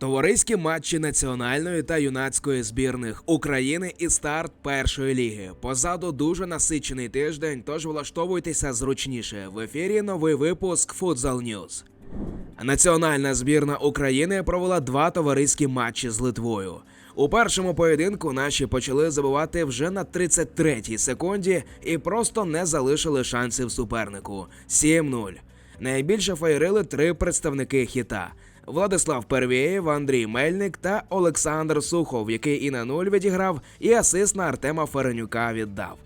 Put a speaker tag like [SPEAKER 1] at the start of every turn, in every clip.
[SPEAKER 1] Товариські матчі національної та юнацької збірних України і старт першої ліги. Позаду дуже насичений тиждень, тож влаштовуйтеся зручніше. В ефірі новий випуск Futsal News. Національна збірна України провела два товариські матчі з Литвою. У першому поєдинку наші почали забивати вже на 33-й секунді і просто не залишили шансів супернику 7-0. Найбільше фаєрили три представники хіта: Владислав Первєєв, Андрій Мельник та Олександр Сухов, який і на нуль відіграв, і асист на Артема Ференюка віддав.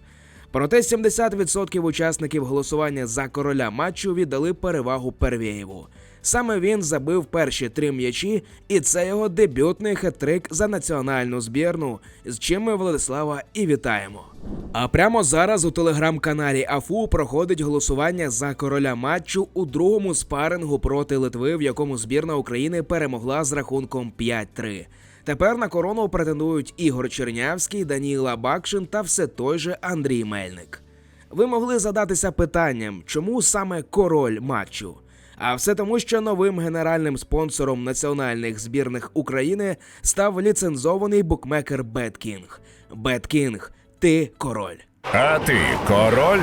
[SPEAKER 1] Проте 70% учасників голосування за короля матчу віддали перевагу Первєєву. Саме він забив перші три м'ячі, і це його дебютний хет-трик за національну збірну, з чим ми Владислава і вітаємо. А прямо зараз у телеграм-каналі АФУ проходить голосування за короля матчу у другому спарингу проти Литви, в якому збірна України перемогла з рахунком 5-3. Тепер на корону претендують Ігор Чернявський, Даніла Бакшин та все той же Андрій Мельник. Ви могли задатися питанням, чому саме король матчу? А все тому, що новим генеральним спонсором національних збірних України став ліцензований букмекер BetKing. BetKing – ти король.
[SPEAKER 2] А ти король?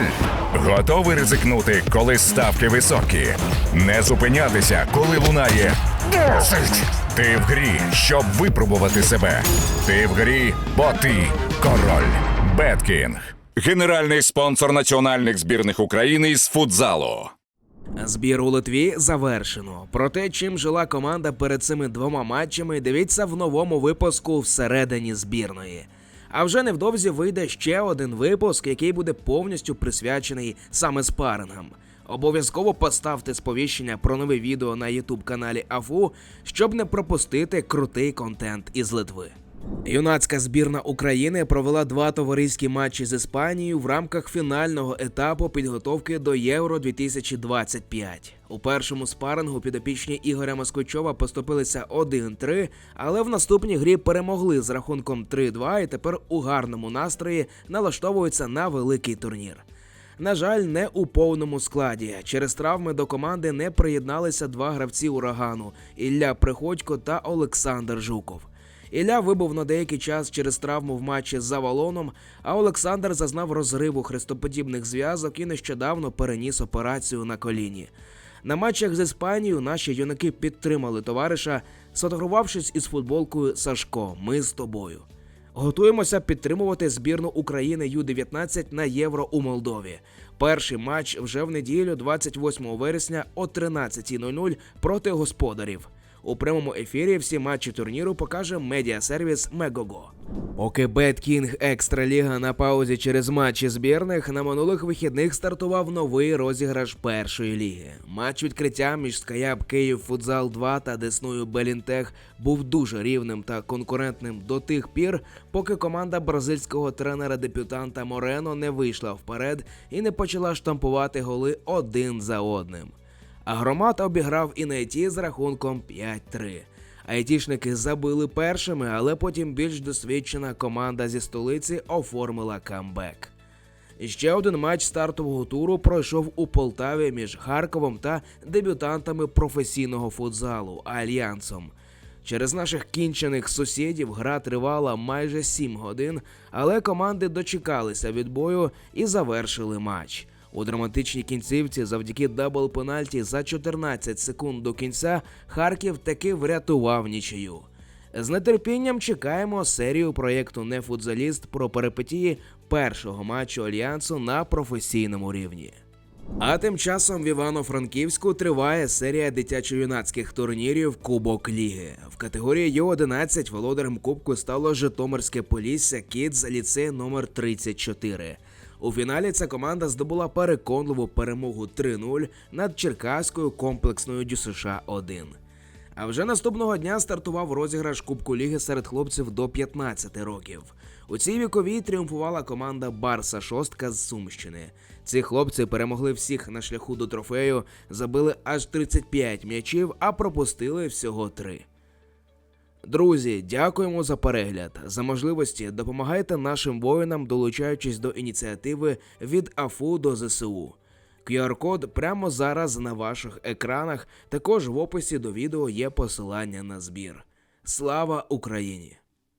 [SPEAKER 2] Готовий ризикнути, коли ставки високі? Не зупинятися, коли лунає «Досить!» Ти в грі, щоб випробувати себе. Ти в грі, бо ти король. Беткінг. Генеральний спонсор національних збірних України з футзалу.
[SPEAKER 1] Збір у Литві завершено. Про те, чим жила команда перед цими двома матчами, дивіться в новому випуску всередині збірної. А вже невдовзі вийде ще один випуск, який буде повністю присвячений саме спарингам. Обов'язково поставте сповіщення про нове відео на youtube каналі АФУ, щоб не пропустити крутий контент із Литви. Юнацька збірна України провела два товариські матчі з Іспанією в рамках фінального етапу підготовки до Євро 2025. У першому спарингу підопічні Ігоря Москвичова поступилися 1-3, але в наступній грі перемогли з рахунком 3-2 і тепер у гарному настрої налаштовуються на великий турнір. На жаль, не у повному складі. Через травми до команди не приєдналися два гравці урагану Ілля Приходько та Олександр Жуков. Ілля вибув на деякий час через травму в матчі з Завалоном, а Олександр зазнав розриву хрестоподібних зв'язок і нещодавно переніс операцію на коліні. На матчах з Іспанією наші юнаки підтримали товариша, сфотографувавшись із футболкою Сашко. Ми з тобою. Готуємося підтримувати збірну України Ю-19 на Євро у Молдові. Перший матч вже в неділю, 28 вересня о 13.00 проти господарів. У прямому ефірі всі матчі турніру покаже медіасервіс Мегого. Поки Беткінг Екстраліга на паузі через матчі збірних, на минулих вихідних стартував новий розіграш першої ліги. Матч відкриття між Скаяб Київ Футзал 2 та Десною Белінтех був дуже рівним та конкурентним до тих пір, поки команда бразильського тренера-депютанта Морено не вийшла вперед і не почала штампувати голи один за одним. А громад обіграв і найті з рахунком 5-3. Айтішники забили першими, але потім більш досвідчена команда зі столиці оформила камбек. Ще один матч стартового туру пройшов у Полтаві між Харковом та дебютантами професійного футзалу Альянсом. Через наших кінчених сусідів гра тривала майже 7 годин, але команди дочекалися відбою і завершили матч. У драматичній кінцівці завдяки дабл пенальті за 14 секунд до кінця Харків таки врятував нічию. З нетерпінням чекаємо серію проєкту «Нефутзаліст» про перипетії першого матчу альянсу на професійному рівні. А тим часом в Івано-Франківську триває серія дитячо-юнацьких турнірів Кубок Ліги. В категорії Ю-11 володарем Кубку стало Житомирське Полісся Кідз ліцей номер 34. У фіналі ця команда здобула переконливу перемогу 3-0 над Черкаською комплексною ДЮСШ 1. А вже наступного дня стартував розіграш Кубку Ліги серед хлопців до 15 років. У цій віковій тріумфувала команда Барса Шостка з Сумщини. Ці хлопці перемогли всіх на шляху до трофею, забили аж 35 м'ячів, а пропустили всього 3. Друзі, дякуємо за перегляд. За можливості допомагайте нашим воїнам, долучаючись до ініціативи від АФУ до ЗСУ. QR-код прямо зараз на ваших екранах. Також в описі до відео є посилання на збір. Слава Україні!